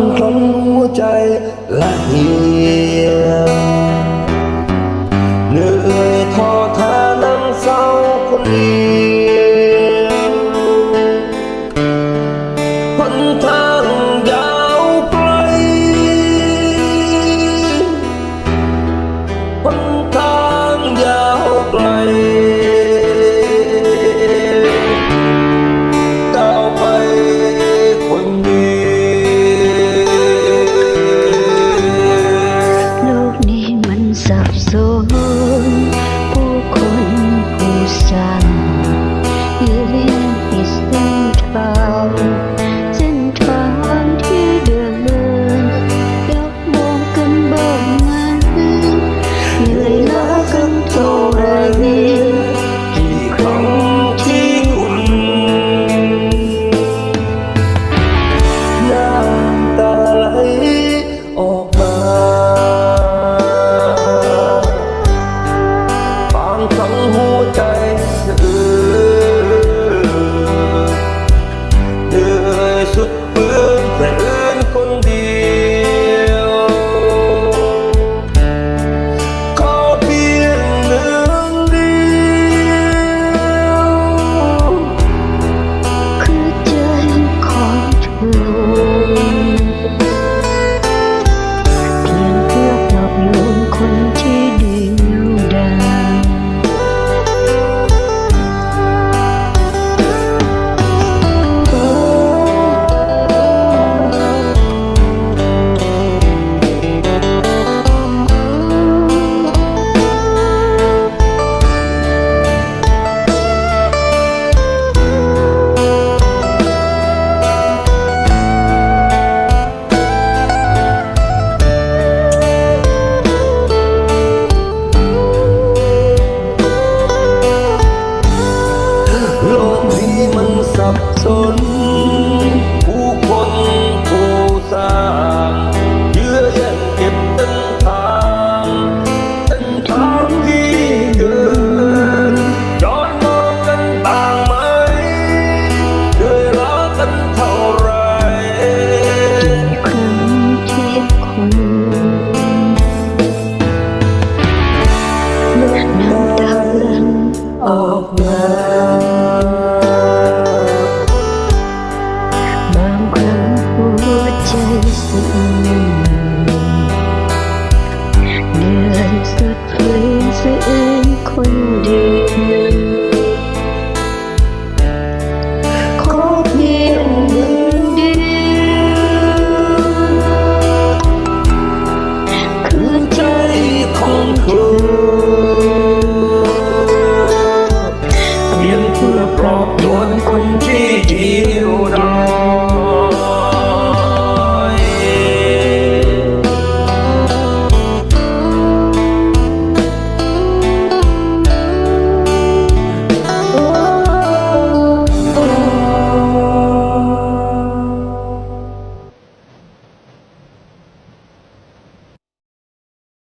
างคนหัวใจละเหี่ยเหนื่อยท้อแท้นั่งเศร้าคนเดียวคนทาง สับสน